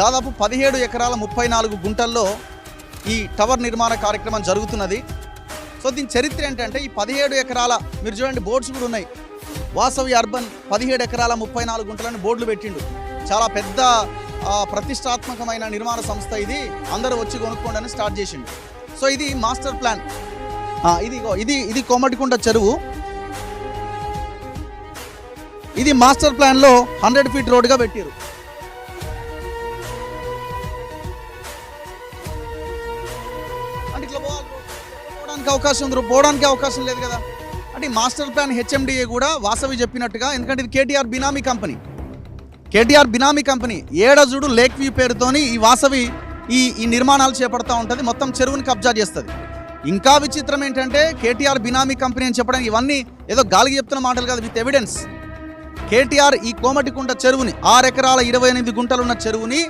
దాదాపు పదిహేడు ఎకరాల ముప్పై నాలుగు గుంటల్లో ఈ టవర్ నిర్మాణ కార్యక్రమం జరుగుతున్నది. సో దీని చరిత్ర ఏంటంటే ఈ పదిహేడు ఎకరాల మీరు చూడండి బోర్డ్స్ కూడా ఉన్నాయి. వాసవి అర్బన్ పదిహేడు ఎకరాల ముప్పై నాలుగు గుంటలని బోర్డులు పెట్టిండు. చాలా పెద్ద ప్రతిష్టాత్మకమైన నిర్మాణ సంస్థ ఇది. అందరూ వచ్చి కొనుక్కోండి అని స్టార్ట్ చేసిండు. సో ఇది మాస్టర్ ప్లాన్. ఇది ఇది ఇది కోమటికుంట చెరువు. ఇది మాస్టర్ ప్లాన్లో హండ్రెడ్ ఫీట్ రోడ్గా పెట్టారు ఇట్లా పోవాలి పోవడానికి అవకాశం ఉంది పోవడానికి అవకాశం లేదు కదా. అంటే మాస్టర్ ప్లాన్ హెచ్ఎండిఏ కూడా వాసవి చెప్పినట్టుగా ఎందుకంటే ఇది KTR benami company. KTR benami company ఏడజుడు lake view పేరుతోని ఈ వాసవి ఈ ఈ నిర్మాణాలు చేపడతా ఉంటుంది మొత్తం చెరువుని కబ్జా చేస్తుంది. ఇంకా విచిత్రం ఏంటంటే కేటీఆర్ బినామీ కంపెనీ అని చెప్పడానికి ఇవన్నీ ఏదో గాలికి చెప్తున్న మాటలు కాదు విత్ ఎవిడెన్స్. కేటీఆర్ ఈ కోమటికుంట చెరువుని ఆరు ఎకరాల ఇరవై ఎనిమిది గుంటలున్న చెరువుని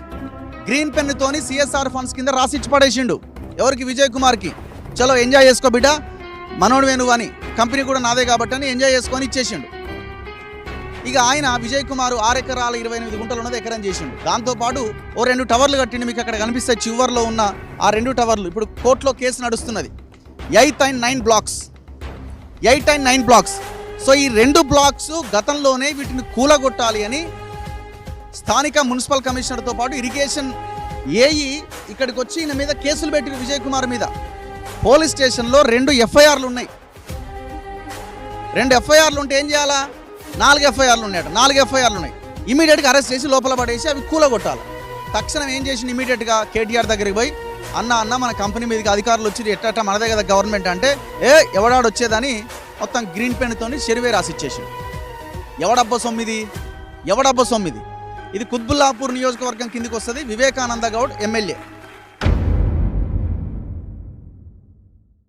గ్రీన్ పెన్నుతోని సిఎస్ఆర్ ఫండ్స్ కింద రాసిచ్చి పడేసిండు. ఎవరికి? విజయ్ కుమార్కి. చలో ఎంజాయ్ చేసుకో బిడ్డ. మనోడు వేణువు అని. కంపెనీ కూడా నాదే కాబట్టి అని ఎంజాయ్ చేసుకొని ఇచ్చేసిండు. ఇక ఆయన విజయ్ కుమార్ ఆరు ఎకరాల ఇరవై ఎనిమిది గుంటలు ఉన్నది ఎకరం చేసిండు. దాంతోపాటు ఓ రెండు టవర్లు కట్టిండు మీకు అక్కడ కనిపిస్తే చివర్లో ఉన్న ఆ రెండు టవర్లు. ఇప్పుడు కోర్టులో కేసు నడుస్తున్నది. Eight and nine blocks. Eight and nine blocks. So ఈ రెండు బ్లాక్స్ గతంలోనే వీటిని కూలగొట్టాలి అని స్థానిక మున్సిపల్ కమిషనర్తో పాటు ఇరిగేషన్ ఏఈ ఇక్కడికి వచ్చి ఈయన మీద కేసులు పెట్టిన విజయ్ కుమార్ మీద. పోలీస్ స్టేషన్లో రెండు ఎఫ్ఐఆర్లు ఉన్నాయి. రెండు ఎఫ్ఐఆర్లు ఉంటే ఏం చేయాలా? నాలుగు ఎఫ్ఐఆర్లు ఉన్నాయట. నాలుగు ఎఫ్ఐఆర్లు ఉన్నాయి. ఇమీడియట్గా అరెస్ట్ చేసి లోపల పడేసి అవి కూలగొట్టాలి. తక్షణం ఏం చేసింది ఇమీడియట్గా కేటీఆర్ దగ్గరికి పోయి అన్న అన్న మన కంపెనీ మీదకి అధికారులు వచ్చి ఎట్ట మనదే కదా గవర్నమెంట్ అంటే ఏ ఎవడాడు వచ్చేదని మొత్తం గ్రీన్ పెన్తోని చెరువే రాసిచ్చేసి ఎవడబ్బ సొమ్మిది? ఎవడబ్బ సొమ్మిది? ఇది కుత్బుల్లాపూర్ నియోజకవర్గం కిందికి వస్తుంది. వివేకానంద గౌడ్ ఎమ్మెల్యే.